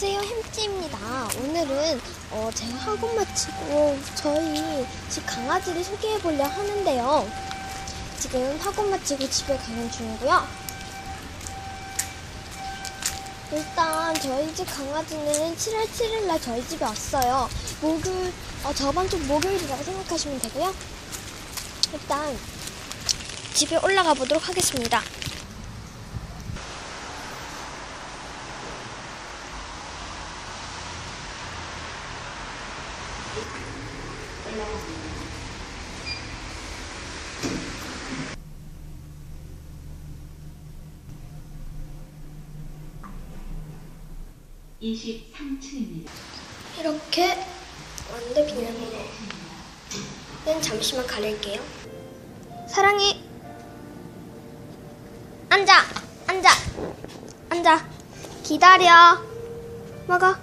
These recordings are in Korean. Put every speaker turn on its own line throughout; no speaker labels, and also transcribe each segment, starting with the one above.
안녕하세요 햄찌입니다. 오늘은 어, 제가 학원 마치고 저희 집 강아지를 소개해 보려 하는데요. 지금 학원 마치고 집에 가는 중이고요. 일단 저희 집 강아지는 7월 7일 날 저희 집에 왔어요. 목요일 어, 저번 주 목요일이라고 생각하시면 되고요. 일단 집에 올라가 보도록 하겠습니다
이십삼 층입니다
이렇게 완전 비밀번호. 는 잠시만 가릴게요. 사랑해. 앉아, 앉아, 앉아. 기다려. 먹어.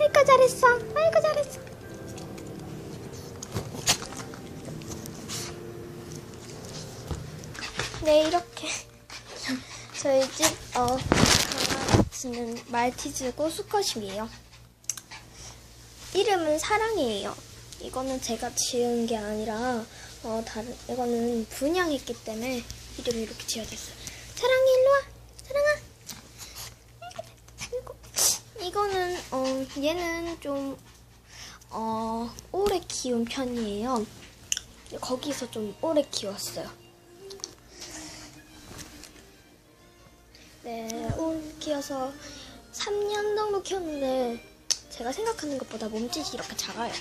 아이고 잘했어. 아이고 잘했어. 네 이렇게 저희 집 어, 강아지는 말티즈고 수컷이에요. 이름은 사랑이에요. 이거는 제가 지은 게 아니라 어 다른 이거는 분양했기 때문에 이름이 이렇게 지어졌어요. 사랑이 일로 와. 사랑아. 이거 이거는 어 얘는 좀 어, 오래 키운 편이에요. 거기서 좀 오래 키웠어요. 네, 키워서 3년 정도 키웠는데 제가 생각하는 것보다 몸짓이 이렇게 작아요.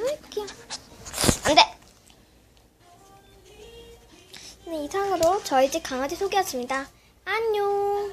아이고 귀여워. 안 돼! 네, 이상으로 저희 집 강아지 소개였습니다. 안녕!